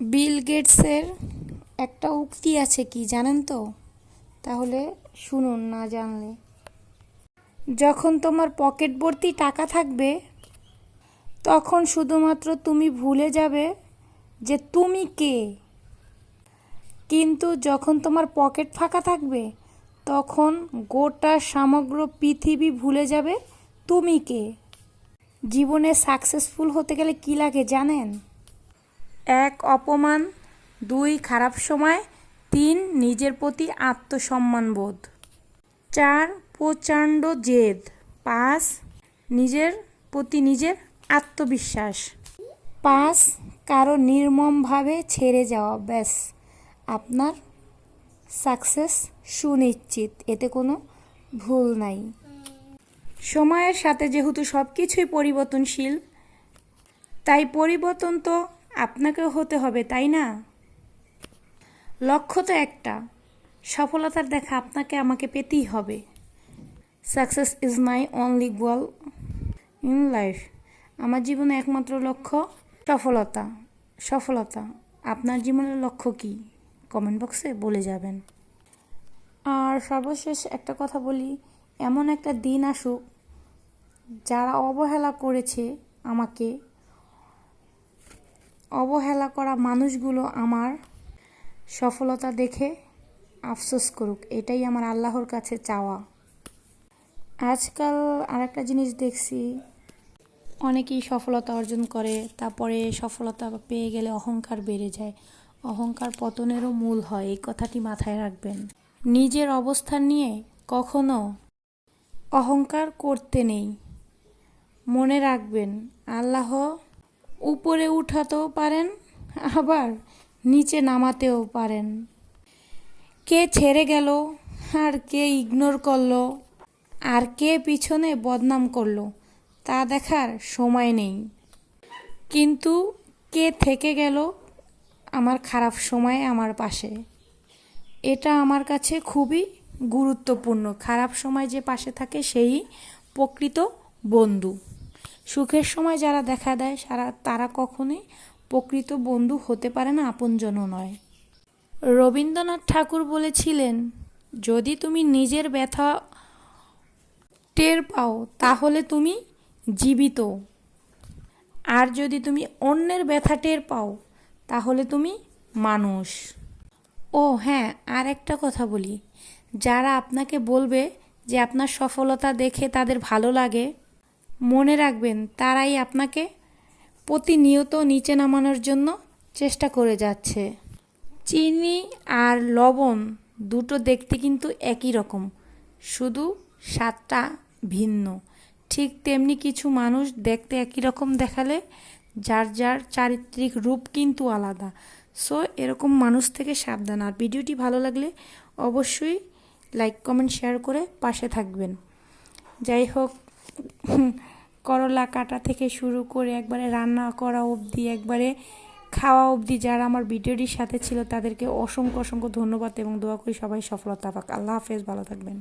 বিল গেটসের একটা উক্তি আছে কি, জানেন তো? তাহলে শুনুন, না জানলে। যখন তোমার পকেট ভর্তি টাকা থাকবে, তখন শুধুমাত্র তুমি ভুলে যাবে যে তুমি কে। কিন্তু যখন তোমার পকেট ফাঁকা থাকবে, তখন গোটা সমগ্র পৃথিবী ভুলে যাবে তুমি কে। জীবনে সাকসেসফুল হতে গেলে কী লাগে জানেন? এক অপমান, দুই খারাপ সময়, তিন নিজের প্রতি আত্মসম্মানবোধ। চার প্রচণ্ড জেদ। পাঁচ নিজের প্রতি নিজের আত্মবিশ্বাস। পাঁচ কারও নির্মমভাবে ছেড়ে যাওয়া, ব্যাস। আপনার সাকসেস সুনিশ্চিত, এতে কোনো ভুল নাই। সময়ের সাথে যেহেতু সব কিছুই পরিবর্তনশীল, তাই পরিবর্তন তো আপনাকেও হতে হবে, তাই না? লক্ষ্য তো একটা, সফলতার দেখা আপনাকে আমাকে পেতেই হবে। Success is my only goal in life আমার জীবনে একমাত্র লক্ষ্য সফলতা। সফলতা, আপনার জীবনের লক্ষ্য কি? কমেন্ট বক্সে বলে যাবেন। আর সর্বশেষ একটা কথা বলি, এমন একটা দিন আসুক যারা অবহেলা করেছে আমাকে অবহেলা করা মানুষগুলো আমার সফলতা দেখে আফসোস করুক, এটাই আমার আল্লাহর কাছে চাওয়া। আজকাল আরেকটা জিনিস দেখছি, অনেকেই সফলতা অর্জন করে, তারপরে সফলতা পেয়ে গেলে অহংকার বেড়ে যায়। অহংকার পতনেরও মূল হয়, এই কথাটি মাথায় রাখবেন। নিজের অবস্থান নিয়ে কখনো অহংকার করতে নেই। মনে রাখবেন, আল্লাহ উপরে উঠাতেও পারেন, আবার নিচে নামাতেও পারেন। কে ছেড়ে গেল, আর কে ইগনোর করল, আর কে পিছনে বদনাম করল, তা দেখার সময় নেই। কিন্তু কে থেকে গেল, আমার খারাপ সময়ে আমার পাশে। এটা আমার কাছে খুবই গুরুত্বপূর্ণ। খারাপ সময় যে পাশে থাকে, সেই প্রকৃত বন্ধু। সুখের সময় যারা দেখা দেয়, সারা, তারা কখনোই প্রকৃত বন্ধু হতে পারে না, আপনজনও নয়। রবীন্দ্রনাথ ঠাকুর বলেছিলেন, যদি তুমি নিজের ব্যথা টের পাও, তাহলে তুমি জীবিত। আর যদি তুমি অন্যের ব্যথা টের পাও, তাহলে তুমি মানুষ। ও হ্যাঁ আর একটা কথা বলি। যারা আপনাকে বলবে যে আপনার সফলতা দেখে তাদের ভালো লাগে মনে রাখবেন, তারাই আপনাকে প্রতিনিয়ত নিচে নামানোর জন্য চেষ্টা করে যাচ্ছে। চিনি আর লবণ দুটো দেখতে কিন্তু একই রকম, শুধু স্বাদটা ভিন্ন। ঠিক তেমনি কিছু মানুষ দেখতে একই রকম দেখালে যার যার চারিত্রিক রূপ কিন্তু আলাদা। সো, এরকম মানুষ থেকে সাবধান। আর ভিডিওটি ভালো লাগলে অবশ্যই লাইক, কমেন্ট, শেয়ার করে পাশে থাকবেন। যাই হোক করলা কাটা থেকে শুরু করে একবারে রান্না করা অবধি, একবারে খাওয়া অবধি যারা আমার ভিডিওটির সাথে ছিল তাদেরকে অসংখ্য অসংখ্য ধন্যবাদ এবং দোয়া করি সবাই সফলতা পাক। আল্লাহ হাফেজ, ভালো থাকবেন।